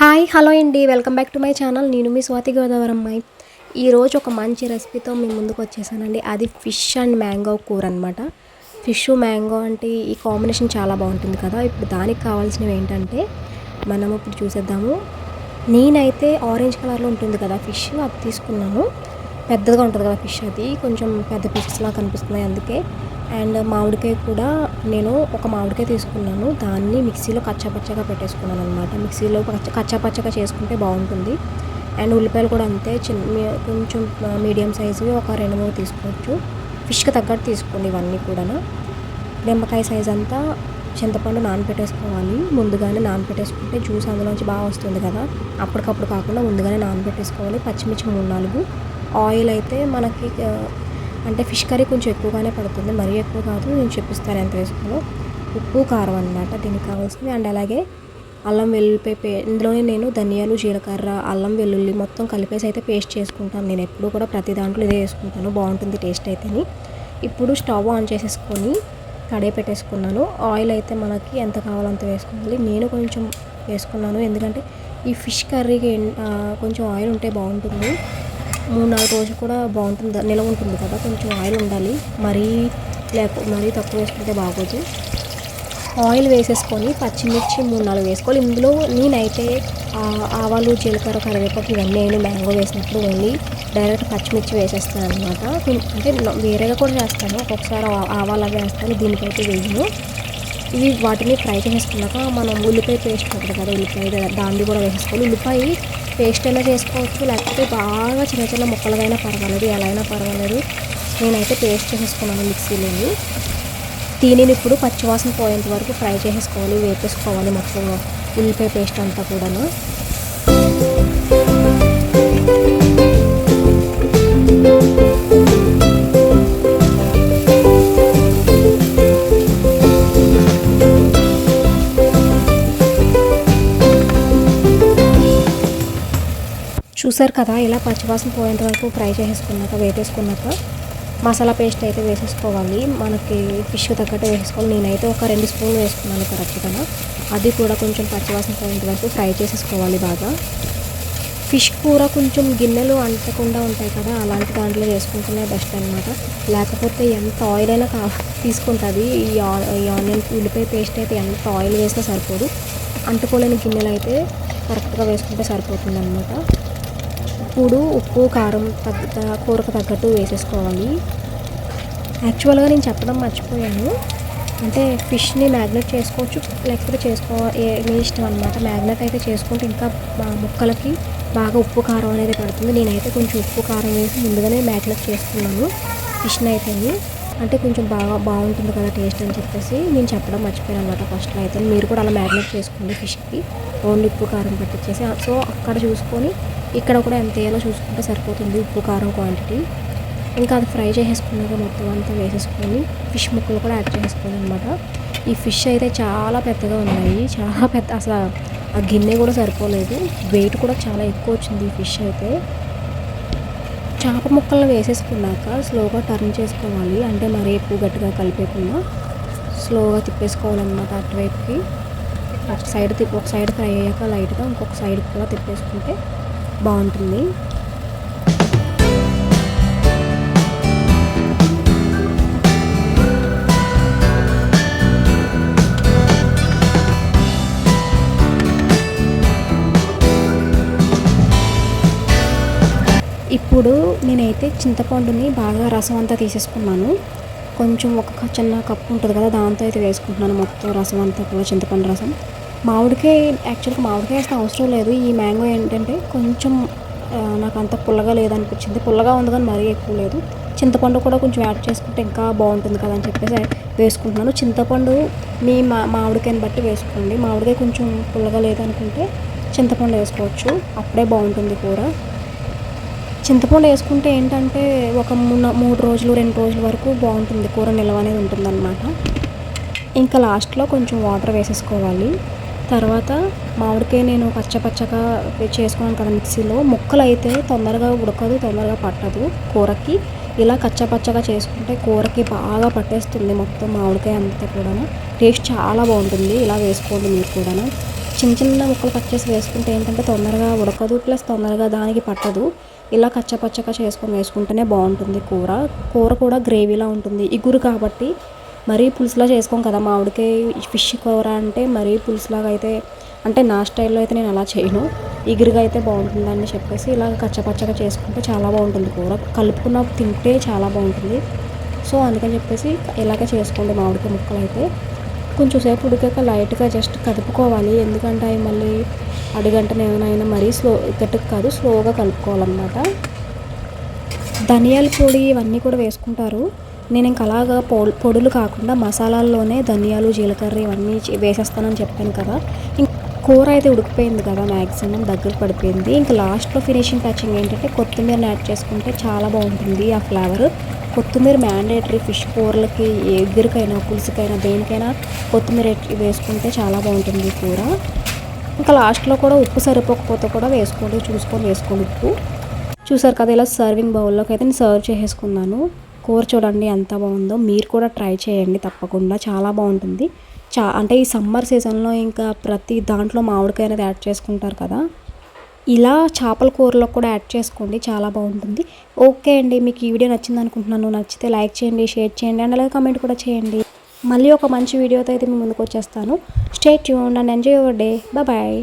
Hi hello అండి. Welcome back to my channel. నేను మీ స్వాతి గోదావరి అమ్మాయి ఈరోజు ఒక మంచి రెసిపీతో మీ ముందుకు వచ్చేసానండి. అది ఫిష్ అండ్ మ్యాంగో కూర అనమాట ఫిష్ మ్యాంగో అంటే ఈ కాంబినేషన్ చాలా బాగుంటుంది కదా. ఇప్పుడు దానికి కావాల్సినవి ఏంటంటే మనం ఇప్పుడు చూసేద్దాము. నేనైతే ఆరెంజ్ కలర్లో ఉంటుంది కదా ఫిష్ అది తీసుకున్నాను. పెద్దగా ఉంటుంది కదా ఫిష్ అది. కొంచెం పెద్ద పీసెస్లా కనిపిస్తున్నాయి అందుకే. అండ్ మామిడికాయ కూడా నేను ఒక మామిడికాయ తీసుకున్నాను. దాన్ని మిక్సీలో కచ్చాపచ్చగా పెట్టేసుకున్నాను అనమాట మిక్సీలో కచ్చాపచ్చగా చేసుకుంటే బాగుంటుంది. అండ్ ఉల్లిపాయలు కూడా అంతే. చిన్న కొంచెం మీడియం సైజువి ఒక రెండు మూడు తీసుకోవచ్చు. ఫిష్కి తగ్గట్టు తీసుకోండి ఇవన్నీ కూడా నిమ్మకాయ సైజ్ అంతా చింతపండు నానబెట్టేసుకోవాలి. ముందుగానే నానబెట్టేసుకుంటే జ్యూస్ అందులోంచి బాగా వస్తుంది కదా. అప్పటికప్పుడు కాకుండా ముందుగానే నానబెట్టేసుకోవాలి. పచ్చిమిర్చి మూడు నాలుగు. ఆయిల్ అయితే మనకి అంటే ఫిష్ కర్రీ కొంచెం ఎక్కువగానే పడుతుంది మరీ ఎక్కువ కాదు నేను చెప్పిస్తాను ఎంత వేసుకోవాలో. ఉప్పు కారం అన్నమాట దీనికి కావాల్సింది. అండ్ అలాగే అల్లం వెల్లుల్లిపాయ పే ఇందులోనే నేను ధనియాలు జీలకర్ర అల్లం వెల్లుల్లి మొత్తం కలిపేసి అయితే పేస్ట్ చేసుకుంటాను. నేను ఎప్పుడు కూడా ప్రతి దాంట్లో ఇదే వేసుకుంటాను. బాగుంటుంది టేస్ట్ అయితేని. ఇప్పుడు స్టవ్ ఆన్ చేసేసుకొని కడాయి పెట్టేసుకున్నాను. ఆయిల్ అయితే మనకి ఎంత కావాలో అంత వేసుకోవాలి. నేను కొంచెం వేసుకున్నాను. ఎందుకంటే ఈ ఫిష్ కర్రీకి కొంచెం ఆయిల్ ఉంటే బాగుంటుంది. మూడు నాలుగు రోజులు కూడా బాగుంటుంది. నిలవ ఉంటుంది కదా కొంచెం ఆయిల్ ఉండాలి. మరీ లేక మరీ తక్కువ వేసుకుంటే బాగోదు. ఆయిల్ వేసేసుకొని పచ్చిమిర్చి మూడు నాలుగు వేసుకోవాలి. ఇందులో నేనైతే ఆవాలు జీలకర్ర కరివేపాకు ఇవన్నీ నేను మ్యాంగో వేసినప్పుడు ఓన్లీ డైరెక్ట్ పచ్చిమిర్చి వేసేస్తాను అనమాట అంటే వేరేగా కూడా చేస్తాను. ఒక్కొక్కసారి ఆవాలు అవి వేస్తాను. దీనికైతే వేయను. ఇవి వాటిని ఫ్రై చేసుకున్నాక మనం ఉల్లిపాయ పేస్ట్ ఉంటుంది కదా ఉల్లిపాయ దాన్ని కూడా వేసేసుకోవాలి. ఉల్లిపాయ పేస్ట్ అయినా చేసుకోవచ్చు లేకపోతే బాగా చిన్న చిన్న ముక్కలుగైనా పర్వాలేదు ఎలా అయినా పర్వాలేదు. నేనైతే పేస్ట్ చేసేసుకున్నాను మిక్సీలోని. దీనిని ఇప్పుడు పచ్చివాసన పోయేంత వరకు ఫ్రై చేసేసుకోవాలి వేపేసుకోవాలి మొత్తం ఉల్లిపాయ పేస్ట్ అంతా కూడాను. చూసారు కదా ఇలా పచ్చివాసన పోయేంత వరకు ఫ్రై చేసేసుకున్నాక వేపేసుకున్నాక మసాలా పేస్ట్ అయితే వేసేసుకోవాలి. మనకి ఫిష్ తగ్గట్టు వేసుకోవాలి నేనైతే ఒక రెండు స్పూన్లు వేసుకున్నాను కరెక్ట్గా అది కూడా కొంచెం పచ్చివాసన పోయేంత వరకు ఫ్రై చేసేసుకోవాలి బాగా. ఫిష్ కూర కొంచెం గిన్నెలు అంటకుండా ఉంటాయి కదా అలాంటి దాంట్లో వేసుకుంటేనే బెస్ట్ అనమాట లేకపోతే ఎంత ఆయిల్ అయినా కా తీసుకుంటుంది. ఈ ఈ ఆనియన్ ఉల్లిపాయ పేస్ట్ అయితే ఎంత ఆయిల్ వేసినా సరిపోదు. అంటుకోలేని గిన్నెలు అయితే కరెక్ట్గా వేసుకుంటే సరిపోతుంది అనమాట ఇప్పుడు ఉప్పు కారం తగ్గ కూరకు తగ్గట్టు వేసేసుకోవాలి. యాక్చువల్గా నేను చెప్పడం మర్చిపోయాను. అంటే ఫిష్ని మ్యాగ్నెట్ చేసుకోవచ్చు లేకపోతే చేసుకో మీ ఇష్టం అనమాట మ్యాగ్నెట్ అయితే చేసుకుంటే ఇంకా ముక్కలకి బాగా ఉప్పు కారం అనేది పడుతుంది. నేనైతే కొంచెం ఉప్పు కారం వేసి ముందుగానే మ్యాగ్నెట్ చేసుకున్నాను ఫిష్ని అయితే అంటే కొంచెం బాగా బాగుంటుంది కదా టేస్ట్ అని చెప్పేసి నేను చెప్పడం మర్చిపోయాను అనమాట ఫస్ట్లో అయితే. మీరు కూడా అలా మ్యాగ్నెట్ చేసుకోండి ఫిష్కి. ఓన్లీ ఉప్పు కారం పట్టించేసి సో అక్కడ చూసుకొని ఇక్కడ కూడా ఎంత వేయాలో చూసుకుంటే సరిపోతుంది ఉప్పు కారం క్వాంటిటీ ఇంకా అది ఫ్రై చేసేసుకున్నాక మొత్తం అంతా వేసేసుకొని ఫిష్ ముక్కలు కూడా యాడ్ చేసుకోవాలి అనమాట ఈ ఫిష్ అయితే చాలా పెద్దగా ఉన్నాయి. చాలా పెద్ద అసలు ఆ గిన్నె కూడా సరిపోలేదు. వెయిట్ కూడా చాలా ఎక్కువ వచ్చింది ఈ ఫిష్ అయితే. చేప ముక్కలను వేసేసుకున్నాక స్లోగా టర్న్ చేసుకోవాలి. అంటే మరీ ఎక్కువ గట్టిగా కలిపేకుండా స్లోగా తిప్పేసుకోవాలన్నమాట అటువైపుకి. అటు సైడ్ తిప్పి ఒక సైడ్ ఫ్రై అయ్యాక లైట్గా ఇంకొక సైడ్ కూడా తిప్పేసుకుంటే బాగుంటుంది. ఇప్పుడు నేనైతే చింతపండుని బాగా రసం అంతా తీసేసుకున్నాను. కొంచెం ఒక చిన్న కప్పు ఉంటుంది కదా దాంతో అయితే వేసుకుంటున్నాను మొత్తం రసం అంతా కూడా చింతపండు రసం. మామిడికాయ యాక్చువల్గా మామిడికాయ వేస్తే అవసరం లేదు. ఈ మ్యాంగో ఏంటంటే కొంచెం నాకు అంత పుల్లగా లేదనిపించింది. పుల్లగా ఉంది కానీ మరీ ఎక్కువ లేదు. చింతపండు కూడా కొంచెం యాడ్ చేసుకుంటే ఇంకా బాగుంటుంది కదా అని చెప్పేసి వేసుకుంటున్నాను. చింతపండు మీ మా మామిడికాయని బట్టి వేసుకోండి. మామిడికాయ కొంచెం పుల్లగా లేదనుకుంటే చింతపండు వేసుకోవచ్చు. అప్పుడే బాగుంటుంది కూర. చింతపండు వేసుకుంటే ఏంటంటే ఒక మూడు మూడు రోజులు రెండు రోజుల వరకు బాగుంటుంది. కూర నిల్వ అనేది ఉంటుందన్నమాట. ఇంకా లాస్ట్లో కొంచెం వాటర్ వేసేసుకోవాలి. తర్వాత మామిడికాయ నేను పచ్చపచ్చగా చేసుకున్నాను కదా మిక్సీలో. ముక్కలు అయితే తొందరగా ఉడకదు తొందరగా పట్టదు కూరకి. ఇలా కచ్చపచ్చగా చేసుకుంటే కూరకి బాగా పట్టేస్తుంది మొత్తం మామిడికాయ అంతా కూడా టేస్ట్ చాలా బాగుంటుంది ఇలా వేసుకోండి మీరు కూడా చిన్న చిన్న ముక్కలు కట్ చేసి వేసుకుంటే ఏంటంటే తొందరగా ఉడకదు ప్లస్ తొందరగా దానికి పట్టదు. ఇలా కచ్చపచ్చగా చేసుకొని వేసుకుంటేనే బాగుంటుంది కూర. కూర కూడా గ్రేవీలా ఉంటుంది. ఇగురు కాబట్టి మరీ పులుసులా చేసుకోం కదా మామిడికాయ ఫిష్ కూర అంటే మరీ పులుసులాగా అయితే అంటే నా స్టైల్లో అయితే నేను అలా చేయను. ఇగురుగా అయితే బాగుంటుందని చెప్పేసి ఇలా కచ్చపచ్చగా చేసుకుంటే చాలా బాగుంటుంది కూర. కలుపుకున్న తింటే చాలా బాగుంటుంది. సో అందుకని చెప్పేసి ఇలాగే చేసుకోండి మామిడికాయ ముక్కలు అయితే కొంచెం సేపు ఉడికాక లైట్గా జస్ట్ కదుపుకోవాలి. ఎందుకంటే అవి మళ్ళీ అడుగంటనే ఏమైనా మరీ స్లో గట్టుకు కాదు స్లోగా కలుపుకోవాలన్నమాట. ధనియాల పొడి ఇవన్నీ కూడా వేసుకుంటారు. నేను ఇంక అలాగా పొ- పొడులు కాకుండా మసాలాల్లోనే ధనియాలు జీలకర్ర ఇవన్నీ వేసేస్తానని చెప్పాను కదా. ఇంక కూర అయితే ఉడికిపోయింది కదా మ్యాక్సిమం దగ్గర పడిపోయింది. ఇంకా లాస్ట్లో ఫినిషింగ్ టచింగ్ ఏంటంటే కొత్తిమీరని యాడ్ చేసుకుంటే చాలా బాగుంటుంది ఆ ఫ్లేవర్. కొత్తిమీర మ్యాండేటరీ ఫిష్ కూరలకి ఎగురికైనా పులుసుకైనా దేనికైనా కొత్తిమీర వేసుకుంటే చాలా బాగుంటుంది కూర. ఇంకా లాస్ట్లో కూడా ఉప్పు సరిపోకపోతే కూడా వేసుకోండి చూసుకొని వేసుకోండి ఉప్పు. చూసారు కదా ఇలా సర్వింగ్ బౌల్లోకి అయితే నేను సర్వ్ చేసేసుకున్నాను. కూర చూడండి ఎంత బాగుందో. మీరు కూడా ట్రై చేయండి తప్పకుండా. చాలా బాగుంటుంది. చా అంటే ఈ సమ్మర్ సీజన్లో ఇంకా ప్రతి దాంట్లో మామిడికాయ అనేది యాడ్ చేసుకుంటారు కదా. ఇలా చేపల కూరలో కూడా యాడ్ చేసుకోండి. చాలా బాగుంటుంది. ఓకే అండి. మీకు ఈ వీడియో నచ్చింది అనుకుంటున్నాను. నచ్చితే లైక్ చేయండి షేర్ చేయండి అండ్ అలాగే కమెంట్ కూడా చేయండి. మళ్ళీ ఒక మంచి వీడియోతో అయితే మీ ముందుకు వచ్చేస్తాను. Stay tune and enjoy your day. Bye.